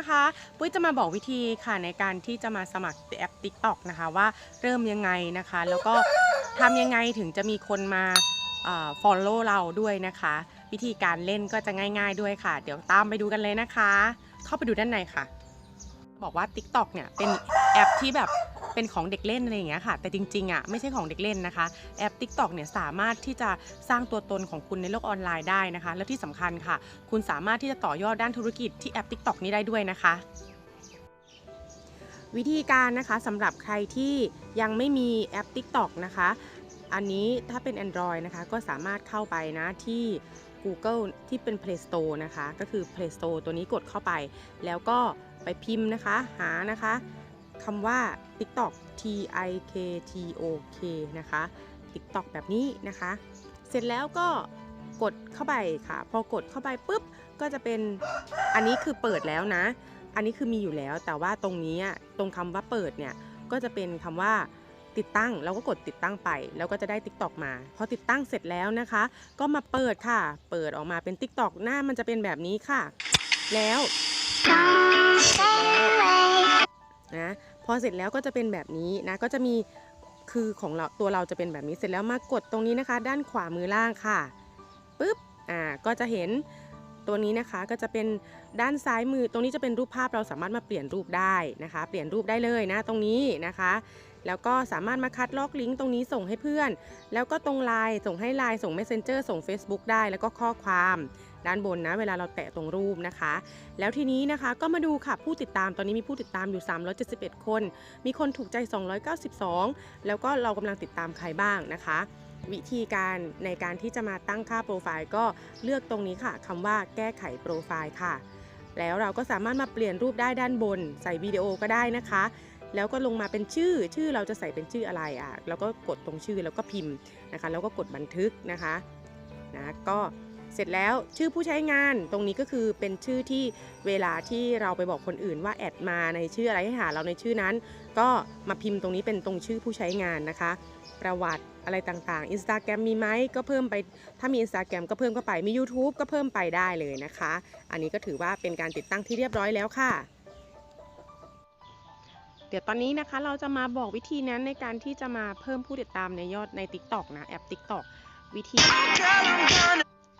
นะคะ ปุ้ยจะมาบอกวิธีค่ะในการที่จะมาสมัครแอป TikTok นะคะว่าเริ่มยังไงนะคะ แล้วก็ทำยังไงถึงจะมีคนมาเอ่อ follow เราด้วยนะคะ วิธีการเล่นก็จะง่ายๆด้วยค่ะ เดี๋ยวตามไปดูกันเลยนะคะ เข้าไปดูด้านในค่ะ บอกว่า TikTok เนี่ยเป็นแอปที่แบบ เป็นของเด็กเล่นอะไรอย่างเงี้ยค่ะ แต่จริงๆอะไม่ใช่ของเด็กเล่นนะคะ แอป TikTok เนี่ยสามารถที่จะสร้างตัวตนของคุณในโลกออนไลน์ได้นะคะ แล้วที่สำคัญค่ะ คุณสามารถที่จะต่อยอดด้านธุรกิจที่แอป TikTok นี้ได้ด้วยนะคะวิธีการนะคะสำหรับใครที่ยังไม่มีแอป TikTok นะคะ อันนี้ถ้าเป็น Android นะคะ ก็สามารถเข้าไปนะที่ Google ที่เป็น Play Store นะคะ ก็คือ Play Store ตัวนี้กดเข้าไป แล้วก็ไปพิมพ์นะคะ หานะคะ คำว่า TikTok T I K T O K นะคะ TikTok แบบนี้นะคะ เสร็จแล้วก็กดเข้าไปค่ะ พอกดเข้าไปปุ๊บก็จะเป็นอันนี้คือเปิดแล้วนะ อันนี้คือมีอยู่แล้ว แต่ว่าตรงนี้ตรงคำว่าเปิดเนี่ยก็จะเป็นคำว่าติดตั้งเราก็กดติดตั้งไป แล้วก็จะได้ TikTok มา พอติดตั้งเสร็จแล้วนะคะ ก็มาเปิดค่ะ เปิดออกมาเป็น TikTok หน้ามันจะเป็นแบบนี้ค่ะ แล้ว นะพอเสร็จแล้วก็จะเป็นแบบนี้นะก็จะมีคือของเราตัวเราจะเป็นแบบนี้เสร็จแล้วมากดตรงนี้นะคะ ด้านขวามือล่างค่ะปุ๊บอ่าก็จะเห็นตัวนี้นะคะก็จะเป็นด้านซ้ายมือ ตรงนี้จะเป็นรูปภาพเราสามารถมาเปลี่ยนรูปได้นะคะ เปลี่ยนรูปได้เลยนะตรงนี้นะคะ แล้วก็สามารถมาคัดลอกลิงก์ตรงนี้ส่งให้เพื่อน แล้วก็ตรงไลน์ส่งให้ไลน์ส่ง Messenger ส่ง Facebook ได้แล้วก็ข้อความ ด้านบนนะเวลาเราแตะตรงรูปนะคะ แล้วทีนี้นะคะก็มาดูค่ะผู้ติดตามตอนนี้มีผู้ติดตามอยู่ 371 คน มีคนถูกใจ 292 แล้วก็เรากำลังติดตามใครบ้างนะคะ วิธีการในการที่จะมาตั้งค่าโปรไฟล์ก็เลือกตรงนี้ค่ะคำว่าแก้ไขโปรไฟล์ค่ะ แล้วเราก็สามารถมาเปลี่ยนรูปได้ด้านบน ใส่วิดีโอก็ได้นะคะแล้วก็ลงมาเป็นชื่อ ชื่อเราจะใส่เป็นชื่ออะไรอะ แล้วก็กดตรงชื่อแล้วก็พิมพ์นะคะ แล้วก็กดบันทึกนะคะ นะ ก็ เสร็จแล้วชื่อผู้ใช้งานตรงนี้ก็คือเป็นชื่อที่เวลาที่เราไปบอกคนอื่นว่าแอดมาในชื่ออะไรให้หาเราในชื่อนั้น ก็มาพิมพ์ตรงนี้เป็นตรงชื่อผู้ใช้งานนะคะ ประวัติอะไรต่างๆ Instagram มีไหมก็เพิ่มไป ถ้ามี Instagram ก็เพิ่มเข้าไปมี YouTube ก็เพิ่มไปได้เลยนะคะ อันนี้ก็ถือว่าเป็นการติดตั้งที่เรียบร้อยแล้วค่ะเดี๋ยวตอนนี้นะคะเราจะมาบอกวิธีนั้นในการที่จะมาเพิ่มผู้ติดตามในยอดใน TikTok นะแอป TikTok วิธี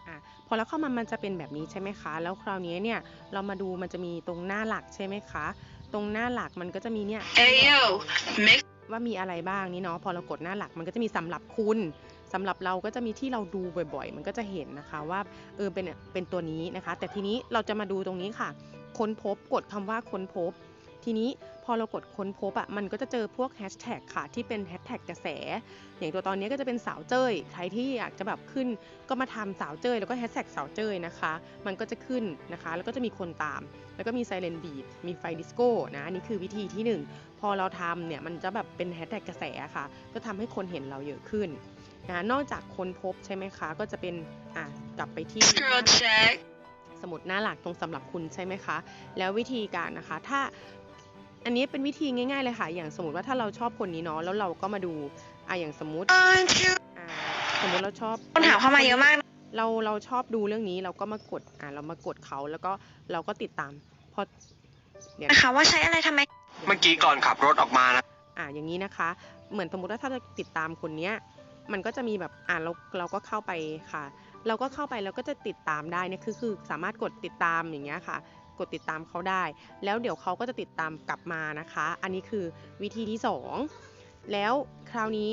อะพอเราเข้ามามันจะเป็นแบบนี้ใช่ไหมคะ แล้วคราวนี้เนี่ยเรามาดูมันจะมีตรงหน้าหลักใช่ไหมคะ ตรงหน้าหลักมันก็จะมีเนี่ย Ayo, mix ว่ามีอะไรบ้างนี่เนาะ พอเรากดหน้าหลักมันก็จะมีสำหรับคุณสำหรับเราก็จะมีที่เราดูบ่อยๆ มันก็จะเห็นนะคะว่าเออเป็นเป็นตัวนี้นะคะ แต่ทีนี้เราจะมาดูตรงนี้ค่ะ ค้นพบกดคำว่าค้นพบ ทีนี้พอเรากดค้นพบอะมันก็จะเจอพวกแฮชแท็กค่ะที่เป็นแฮชแท็กกระแส อย่างตัวตอนนี้ก็จะเป็นสาวเจ้ยใครที่อยากจะแบบขึ้นก็มาทำสาวเจ้ยแล้วก็แฮชแท็กสาวเจ้ยนะคะ มันก็จะขึ้นนะคะ แล้วก็จะมีคนตาม แล้วก็มีไซเรนบีดมีไฟดิสโก้นะอันนี้คือวิธีที่หนึ่งพอเราทำเนี่ยมันจะแบบเป็นแฮชแท็กกระแสค่ะ ก็ทำให้คนเห็นเราเยอะขึ้นนะนอกจากค้นพบใช่ไหมคะ ก็จะเป็นอะกลับไปที่ girl check. สมุดหน้าหลักตรงสำหรับคุณใช่ไหมคะ แล้ววิธีการนะคะ ถ้า อันนี้เป็นวิธีง่ายๆเลยค่ะ อย่างสมมติว่าถ้าเราชอบคนนี้เนาะแล้วเราก็มาดูอะอย่างสมมติ Aren't you? อ่าสมมติเราชอบคนถามเข้ามาเยอะมากนะเราเราชอบดูเรื่องนี้เราก็มากดอ่าเรามากดเขาแล้วก็เราก็ติดตามพอเดี๋ยวนะนะคะว่าใช้อะไรทำไม เมื่อกี้ก่อนขับรถออกมานะอ่าอย่างนี้นะคะ เหมือนสมมติว่าถ้าจะติดตามคนเนี้ยมันก็จะมีแบบอ่าเราเราก็เข้าไปค่ะ เราก็เข้าไปแล้วก็จะติดตามได้เนี่ยคือคือสามารถกดติดตามอย่างเงี้ยค่ะ กดติดตามเขาได้ แล้วเดี๋ยวเขาก็จะติดตามกลับมานะคะ อันนี้คือวิธีที่สองแล้วคราวนี้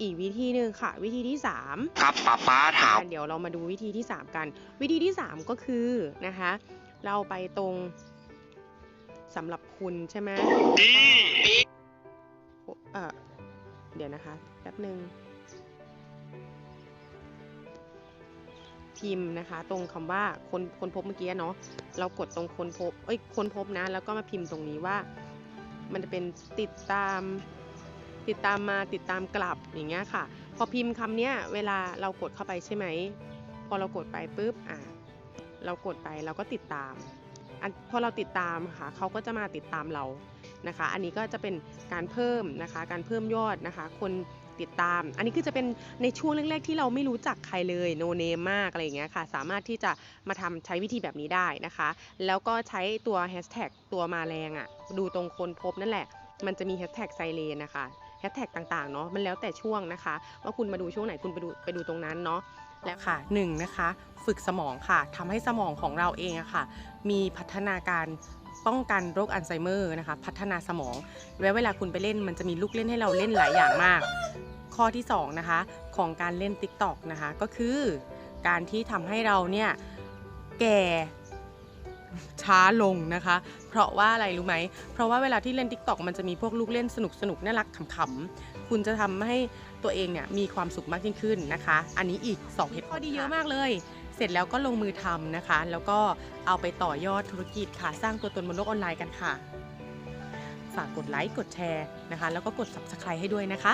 อีกวิธีหนึ่งค่ะ วิธีที่สามครับป้าป้าถามเดี๋ยวเรามาดูวิธีที่ 3 กัน วิธีที่ 3 ก็คือนะคะ เราไปตรงสำหรับคุณใช่ไหมเออเดี๋ยวนะคะแป๊บหนึ่งพิมพ์นะคะ ตรงคำว่าคนคนพบเมื่อกี้เนาะ เรากดตรงคนพบเอ้ยคนพบนะ แล้วก็มาพิมพ์ตรงนี้ว่า มันจะเป็นติดตาม ติดตามมาติดตามกลับอย่างเงี้ยค่ะ พอพิมพ์คำเนี้ยเวลาเรากดเข้าไปใช่ไหม พอเรากดไปปุ๊บอะเรากดไปเราก็ติดตาม พอเราติดตามค่ะเขาก็จะมาติดตามเรานะคะ อันนี้ก็จะเป็นการเพิ่มนะคะ การเพิ่มยอดนะคะ คนติดตาม อันนี้คือจะเป็นในช่วงแรกๆที่เราไม่รู้จักใครเลยโนเนมมากอะไรอย่างเงี้ยค่ะ สามารถที่จะมาทำใช้วิธีแบบนี้ได้นะคะ แล้วก็ใช้ตัวแฮชแท็กตัวมาแรงอะ่ะ ดูตรงคนพบนั่นแหละ มันจะมีแฮชแท็กไซเลนนะคะ ฮชแท็กต่างๆเนาะมันแล้วแต่ช่วงนะคะ ว่าคุณมาดูช่วงไหนคุณไปดูไปดูตรงนั้นเนาะแล้วค่ะหนึ่งนะคะฝึกสมองค่ะทำให้สมองของเราเองอะค่ะ มีพัฒนาการป้องกันโรคอัลไซเมอร์นะคะ พัฒนาสมองแล้วเวลาคุณไปเล่นมันจะมีลูกเล่นให้เราเล่นหลายอย่างมาก ข้อที่สองนะคะ ของการเล่น TikTok นะคะ ก็คือการที่ทำให้เราเนี่ยแก่ ช้าลงนะคะ เพราะว่าอะไรรู้ไหม เพราะว่าเวลาที่เล่น TikTok มันจะมีพวกลูกเล่นสนุกสนุกๆน่ารักขำๆ คุณจะทำให้ตัวเองเนี่ยมีความสุขมากยิ่งขึ้นนะคะ อันนี้อีก2เหตุข้อดีเยอะมากเลย เสร็จแล้วก็ลงมือทำนะคะ แล้วก็เอาไปต่อยอดธุรกิจค่ะ สร้างตัวตนบนโลกออนไลน์กันค่ะ ฝากกดไลค์ กดแชร์นะคะ แล้วก็กด Subscribe ให้ด้วยนะคะ